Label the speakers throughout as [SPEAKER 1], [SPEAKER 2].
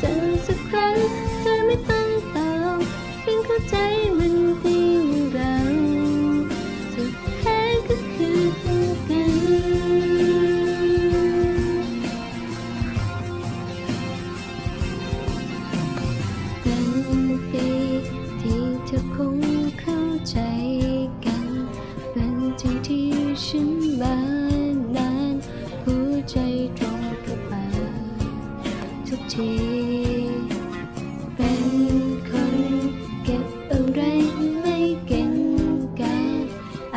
[SPEAKER 1] สัอสักครั้งเธอไม่ต้องตอบเพียงเข้าใจมันดีเราสุดแท้ก็คือกันกันปีที่เธอคงเข้าใจกัน เป็นที่ที่ฉันบ้า ทุกที เป็นคนเก็บอะไรไม่เก่งกาจ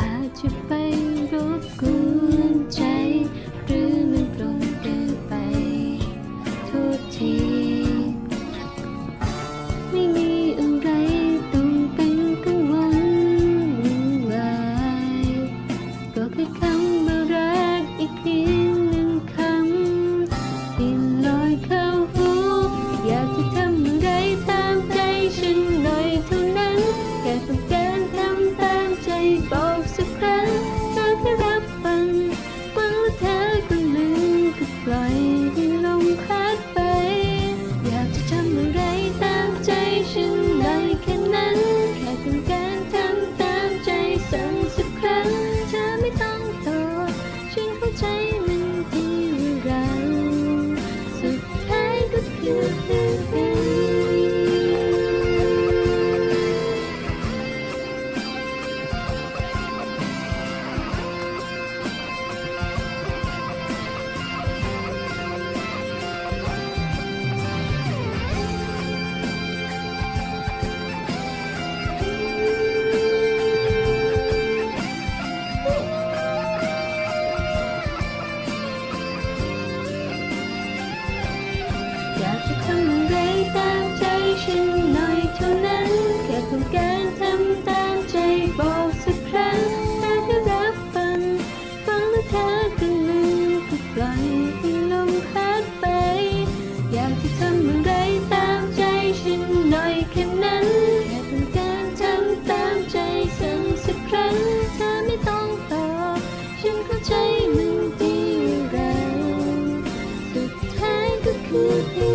[SPEAKER 1] อาจจ จะทำอะไรตามใจฉันหน่อยเท่านั้น แค่ต้การทำตามใจบอกสักครั้งแต่ถ้าฟังฟังแล้วเธอก็ลืมก็ปล่อยใหลมพัดไป อยากจะทำอะไรตามใจฉันหน่อยแค่นั้น แค่ต้การทำตามใจสั่งสักครั้งเธอไม่ต้องตอบฉันเข้าใจมันดีแล้วสุดท้ายก็คือ